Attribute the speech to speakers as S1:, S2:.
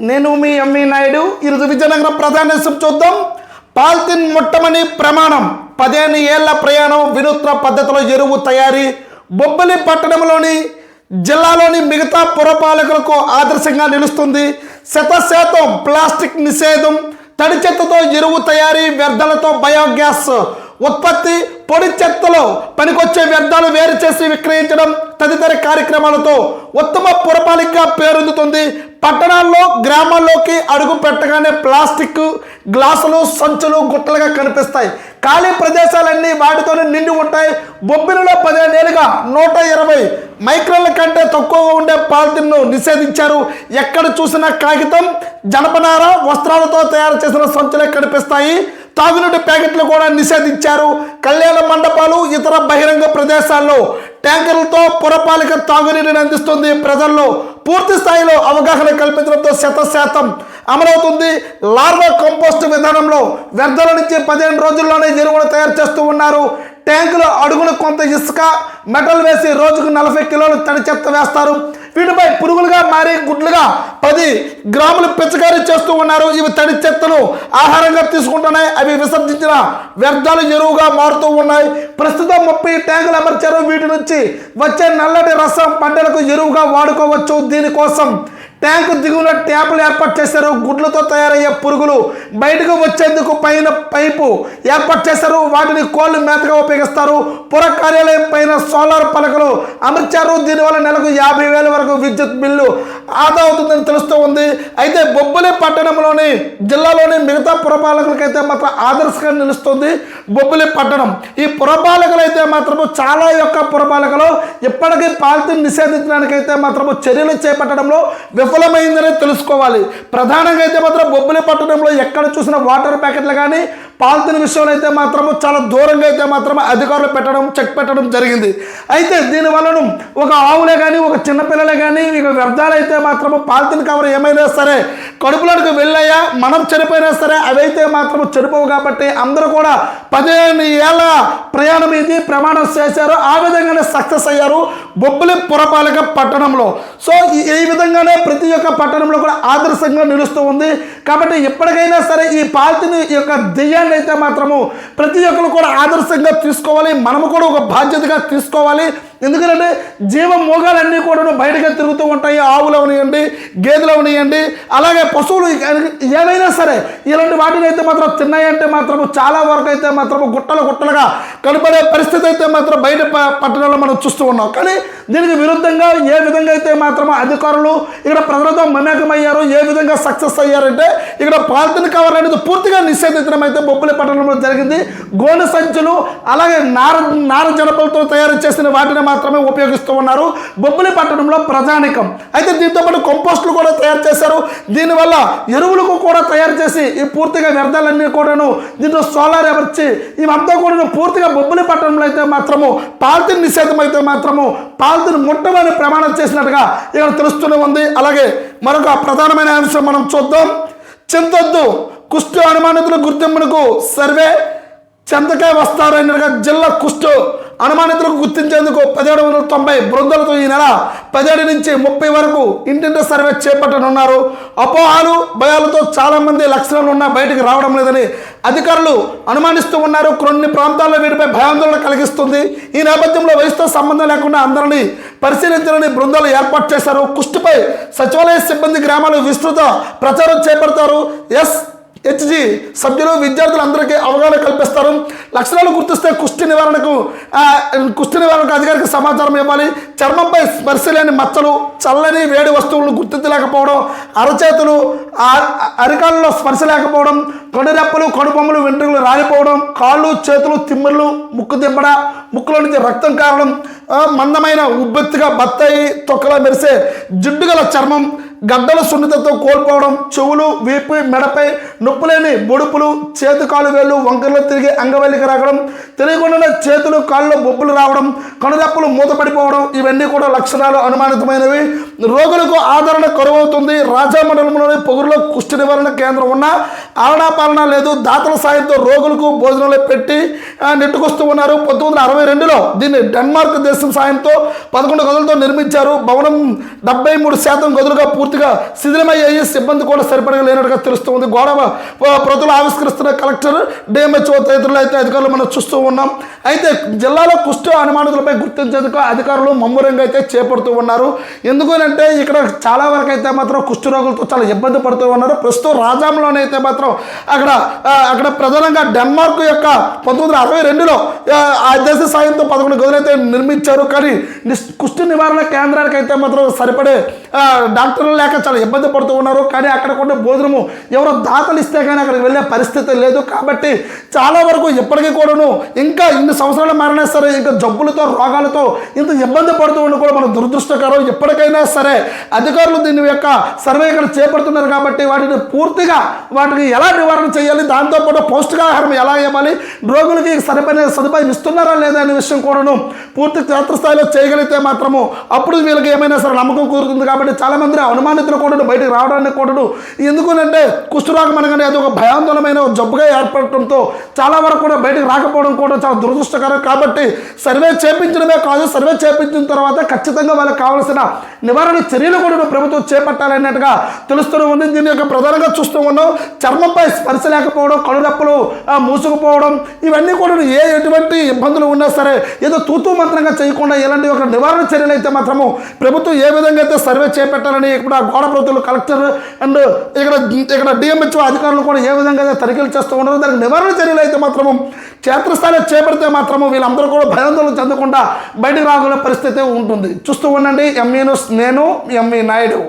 S1: నేను మీ ఎంవి నాయుడు ఈరోజు విజయనగరం ప్రధాన చూద్దాం. పాల్తిన్ ముట్టమని ప్రమాణం. పదిహేను ఏళ్ళ ప్రయాణం వినూత్న పద్ధతిలో ఎరువు తయారీ. బొబ్బలి పట్టణంలోని జిల్లాలోని మిగతా పురపాలకులకు ఆదర్శంగా నిలుస్తుంది. శత శాతం ప్లాస్టిక్ నిషేధం. తడి చెత్తతో ఎరువు తయారీ వ్యర్థాలతో బయోగ్యాస్. ఉత్పత్తి పొడి చెత్తలో పనికొచ్చే వ్యర్థాలు వేరు చేసి విక్రయించడం తదితర కార్యక్రమాలతో ఉత్తమ పురపాలికగా పేరొందుతుంది. పట్టణాల్లో గ్రామాల్లోకి అడుగు పెట్టగానే ప్లాస్టిక్ గ్లాసులు సంచులు గుట్టలుగా కనిపిస్తాయి. ఖాళీ ప్రదేశాలన్నీ వాటితోనే నిండి ఉంటాయి. బొబ్బిలిలో పదిహేనేళ్ళుగా నూట ఇరవై మైక్రోల కంటే తక్కువగా ఉండే పాలిథిన్ను నిషేధించారు. ఎక్కడ చూసినా కాగితం జనపనార వస్త్రాలతో తయారు చేసిన సంచులే కనిపిస్తాయి. తాగునీటి ప్యాకెట్లు కూడా నిషేధించారు. కళ్యాణ మండపాలు ఇతర బహిరంగ ప్రదేశాల్లో ట్యాంకర్లతో పురపాలిక తాగునీటిని అందిస్తుంది. ప్రజల్లో పూర్తి స్థాయిలో అవగాహన కల్పించడంతో శత శాతం అమలవుతుంది. లార్వా కంపోస్ట్ విధానంలో వ్యర్థాల నుంచి పదిహేను రోజుల్లోనే ఎరువులు తయారు చేస్తూ ఉన్నారు. ట్యాంకులో అడుగున కొంత ఇసుక మెటల్ వేసి రోజుకు నలభై కిలోలు తడి చెత్త వేస్తారు. వీటిపై పురుగులుగా మారే గుడ్లుగా పది గ్రాములు పిచ్చకారీ చేస్తూ ఉన్నారు. ఇవి తడి చెత్తలు ఆహారంగా తీసుకుంటున్నాయి. అవి విసర్జించిన వ్యర్థాలు ఎరువుగా మారుతూ ఉన్నాయి. ప్రస్తుతం ముప్పై ట్యాంకులు అమర్చారు. వీటి నుంచి వచ్చే నల్లటి రసం పంటలకు ఎరువుగా వాడుకోవచ్చు. దీనికోసం ట్యాంకు దిగువన ట్యాపులు ఏర్పాటు చేశారు గుడ్లతో తయారయ్యే పురుగులు బయటకు వచ్చేందుకు పైన పైపు ఏర్పాటు చేశారు. వాటిని కోళ్ళు మేతగా ఉపయోగిస్తారు. పుర కార్యాలయం పైన సోలార్ పలకలు అమర్చారు. దీనివల్ల నెలకు యాభై వేల వరకు విద్యుత్ బిల్లు ఆదా అవుతుందని తెలుస్తూ ఉంది. అయితే బొబ్బలి పట్టణంలోని జిల్లాలోని మిగతా పురపాలకులకైతే మాత్రం ఆదర్శంగా నిలుస్తుంది బొబ్బలి పట్టణం. ఈ పురపాలకులు అయితే మాత్రము చాలా యొక్క పురపాలకలు ఇప్పటికీ పాలిథిన్ నిషేధించడానికైతే మాత్రము చర్యలు చేపట్టడంలో విఫలమైందని తెలుసుకోవాలి. ప్రధానంగా అయితే మాత్రం బొబ్బలి పట్టణంలో ఎక్కడ చూసిన వాటర్ ప్యాకెట్లు కానీ పాలిథిన్ విషయంలో అయితే మాత్రము చాలా దూరంగా అయితే మాత్రం అధికారులు పెట్టడం చెక్ పెట్టడం జరిగింది. అయితే దీనివల్ల ఒక ఆవులే కానీ ఒక చిన్నపిల్లలే కానీ ఇక వ్యర్థాలు అయితే మాత్రము పాలిథిన్ కవర్ ఏమైనా సరే కడుపులోకి వెళ్ళాయా? మనం చనిపోయినా సరే అవైతే మాత్రము చనిపోవు కాబట్టి అందరూ కూడా పదిహేను ఏళ్ళ ప్రయాణం ఇది ప్రమాణం చేశారు. ఆ విధంగానే సక్సెస్ అయ్యారు బొబ్బలి పురపాలక పట్టణంలో. సో ఈ- ఈ విధంగానే ప్రతి ఒక్క పట్టణంలో కూడా ఆదర్శంగా నిలుస్తూ ఉంది. కాబట్టి ఎప్పటికైనా సరే ఈ పాలిథిన్ యొక్క దెయ్యాన్ని అయితే మాత్రము ప్రతి ఒక్కరు కూడా ఆదర్శంగా తీసుకోవాలి. మనము కూడా ఒక బాధ్యతగా తీసుకోవాలి. ఎందుకంటే జీవ మోగాలన్నీ కూడా బయటగా తిరుగుతూ ఉంటాయి ఆవులు అవనియండి గేదెలు అవనియండి అలాగే పశువులు ఏదైనా సరే ఇలాంటి వాటిని అయితే మాత్రం తిన్నాయంటే మాత్రం చాలా వరకు అయితే మాత్రం గుట్టలు గుట్టలుగా కనపడే పరిస్థితి అయితే మాత్రం బయట పట్టణంలో మనం చూస్తూ ఉన్నాం. కానీ దీనికి విరుద్ధంగా ఏ విధంగా అయితే మాత్రం అధికారులు ఇక్కడ ప్రజలతో మమేకమయ్యారు ఏ విధంగా సక్సెస్ అయ్యారంటే ఇక్కడ పాలిథిన్ కవర్ అనేది పూర్తిగా నిషేధించడం అయితే బొబ్బులి పట్టణంలో జరిగింది. గోనె సంచులు అలాగే నార నార జనపలతో తయారు చేసిన వాటిని మాత్రమే ఉపయోగిస్తూ ఉన్నారు. బొబ్బిలి పట్టణంలో ప్రజానికం. అయితే దీంతో పాటు కంపోస్టులు కూడా తయారు చేశారు. దీనివల్ల ఎరువులకు కూడా తయారు చేసి ఈ పూర్తిగా వ్యర్థాలన్నీ కూడాను దీంట్లో సోలార్ అమర్చి ఇవంతా కూడా పూర్తిగా బొబ్బిలి పట్టణంలో అయితే మాత్రము పాలిథిన్ నిషేధం అయితే మాత్రము పాలిథిన్ ముట్టమని ప్రమాణం చేసినట్టుగా ఇక్కడ తెలుస్తూనే ఉంది. అలాగే మరొక ప్రధానమైన అంశం మనం చూద్దాం. చింతొద్దు కుష్టు అనుమానితుల గుర్తింపునకు సర్వే చెంతకే వస్తారన్నట్టుగా జిల్లా కుష్టు అనుమానితులకు గుర్తించేందుకు పదిహేడు వందల తొంభై బృందాలతో ఈ నెల పదిహేడు నుంచి ముప్పై వరకు ఇంటింటి సర్వే చేపట్టనున్నారు. అపోహాలు భయాలతో చాలామంది లక్షణాలు ఉన్నా బయటకు రావడం లేదని అధికారులు అనుమానిస్తూ ఉన్నారు. కొన్ని ప్రాంతాల్లో వీటిపై భయాందోళన కలిగిస్తుంది. ఈ నేపథ్యంలో వయసుతో సంబంధం లేకుండా అందరినీ పరిశీలించాలని బృందాలు ఏర్పాటు చేశారు. కుష్టుపై సచివాలయ సిబ్బంది గ్రామాలు విస్తృత ప్రచారం చేపడతారు. ఎస్. హెచ్జి సభ్యులు విద్యార్థులు అందరికీ అవగాహన కల్పిస్తారు. లక్షణాలు గుర్తిస్తే కుష్టి నివారణకు కుష్టి నివారణకు అధికారికి సమాచారం ఇవ్వాలి. చర్మంపై స్పర్శ లేని మచ్చలు చల్లని వేడి వస్తువులను గుర్తించలేకపోవడం అరచేతులు అరికాలలో అరికాళ్ళలో స్పర్శ లేకపోవడం కడురెప్పలు కడుపొమ్మలు వెంట్రుకలు రాలిపోవడం కాళ్ళు చేతులు తిమ్మిర్లు ముక్కు దిబ్బడ ముక్కులో నుంచి రక్తం కారణం మందమైన ఉబ్బెత్తుగా బత్తాయి తొక్కలా మెరిసే జిడ్డుగల చర్మం గద్దల సున్నితతో కోల్పోవడం చెవులు వీపు మెడపై నొప్పులేని బొడుపులు చేతి కాలు వేళ్ళు వంకరలో తిరిగి అంగవల్లికి రావడం తెలియకుండానే చేతులు కాళ్ళు బొబ్బులు రావడం కనుదప్పులు మూతపడిపోవడం ఇవన్నీ కూడా లక్షణాలు అనుమానితమైనవి. రోగులకు ఆదరణ కరువవుతుంది. రాజా మండలంలోని పొగురులో కుష్టి నివారణ కేంద్రం ఉన్న ఆలనా పాలన లేదు దాతల సాయంతో రోగులకు భోజనాలు పెట్టి నెట్టుకొస్తూ ఉన్నారు. పంతొమ్మిది వందల అరవై రెండులో దీన్ని డెన్మార్క్ దేశం సాయంతో పదకొండు గదులతో నిర్మించారు. భవనం డెబ్బై మూడు శాతం గదులుగా పూర్తిగా శిథిలమయ్యాయి. సిబ్బంది కూడా సరిపడగా లేనట్టుగా తెలుస్తుంది. గోడ ప్రతులు ఆవిష్కరిస్తున్న కలెక్టర్ డిఎంహెచ్ఓ తదితరులు అయితే అధికారులు మనం చూస్తూ ఉన్నాం. అయితే జిల్లాలో కుష్టు అనుమానితులపై గుర్తించేందుకు అధికారులు మమ్మూరంగా అయితే చేపడుతూ ఉన్నారు. ఎందుకనంటే ఇక్కడ చాలా వరకు అయితే మాత్రం కుష్ఠ రోగులతో చాలా ఇబ్బంది పడుతూ ఉన్నారు. ప్రస్తుతం రాజాంలోనైతే మాత్రం మాత్రం అక్కడ అక్కడ ప్రధానంగా డెన్మార్క్ యొక్క పంతొమ్మిది వందల అరవై రెండులో ఆ, దేశ సాయంతో పదకొండు గదులు అయితే నిర్మించారు. కానీ కుష్టి నివారణ కేంద్రానికి అయితే మాత్రం సరిపడే డాక్టర్లు లేక చాలా ఇబ్బంది పడుతూ ఉన్నారు. కానీ అక్కడ కూడా భోజనము ఎవరో దాతలు ఇస్తే కానీ అక్కడికి వెళ్ళే పరిస్థితి లేదు. కాబట్టి చాలా వరకు ఇప్పటికీ కూడాను ఇంకా ఇన్ని సంవత్సరాలు మారినా సరే ఇంకా జబ్బులతో రోగాలతో ఇంత ఇబ్బంది పడుతూ ఉండి కూడా మన దురదృష్టకరం ఎప్పటికైనా సరే అధికారులు దీని యొక్క సర్వే ఇక్కడ చేపడుతున్నారు కాబట్టి వాటిని పూర్తిగా వాటికి ఎలా నివారణ చేయాలి దాంతోపాటు పౌష్టికాహారం ఎలా ఇవ్వాలి రోగులకి సరిపడిన సదుపాయం ఇస్తున్నారా లేదా అనే విషయం కూడాను పూర్తి క్షేత్రస్థాయిలో చేయగలిగితే మాత్రము అప్పుడు వీళ్ళకి ఏమైనా సరే నమ్మకం కూరుతుంది కాబట్టి చాలా మంది అనుమానితులు కూడా బయటకు రావడానికి కూడా ఎందుకంటే కుష్ఠరోగం అనగానే అది ఒక భయాందోళనమైన జబ్బుగా ఏర్పడటంతో చాలా వరకు కూడా బయటకు రాకపోవడం కూడా చాలా దురదృష్టకరం. కాబట్టి సర్వే చేపించడమే కాదు సర్వే చేపించిన తర్వాత ఖచ్చితంగా వాళ్ళకి కావాల్సిన నివారణ చర్యలు కూడా ప్రభుత్వం చేపట్టాలన్నట్టుగా తెలుస్తూనే ఉంది. దీని యొక్క ప్రధానంగా చూస్తూ ఉన్నాం. చర్మంపై స్పర్శ లేకపోవడం కడురెప్పలు మూసుకుపోవడం ఇవన్నీ కూడా ఏ ఎటువంటి ఇబ్బందులు ఉన్నా సరే ఏదో తూతూ మంత్రంగా చేయకుండా ఇలాంటి ఒక నివారణ చర్యలు అయితే మాత్రము ప్రభుత్వం ఏ విధంగా అయితే సర్వే చేపట్టాలని ఇక్కడ గోడ ప్రభుత్వం కలెక్టర్ అండ్ ఇక్కడ ఇక్కడ డిఎంహెచ్ఓ అధికారులు కూడా ఏ విధంగా అయితే తనిఖీలు చేస్తూ ఉన్నారు దానికి నివారణ చర్యలు అయితే మాత్రము క్షేత్రస్థాయిలో చేపడితే మాత్రము వీళ్ళందరూ కూడా భయాందోళన చెందకుండా బయటకు రాగల పరిస్థితి ఉంటుంది. చూస్తూ ఉండండి ఎంఈను నేను ఎంఈ నాయుడు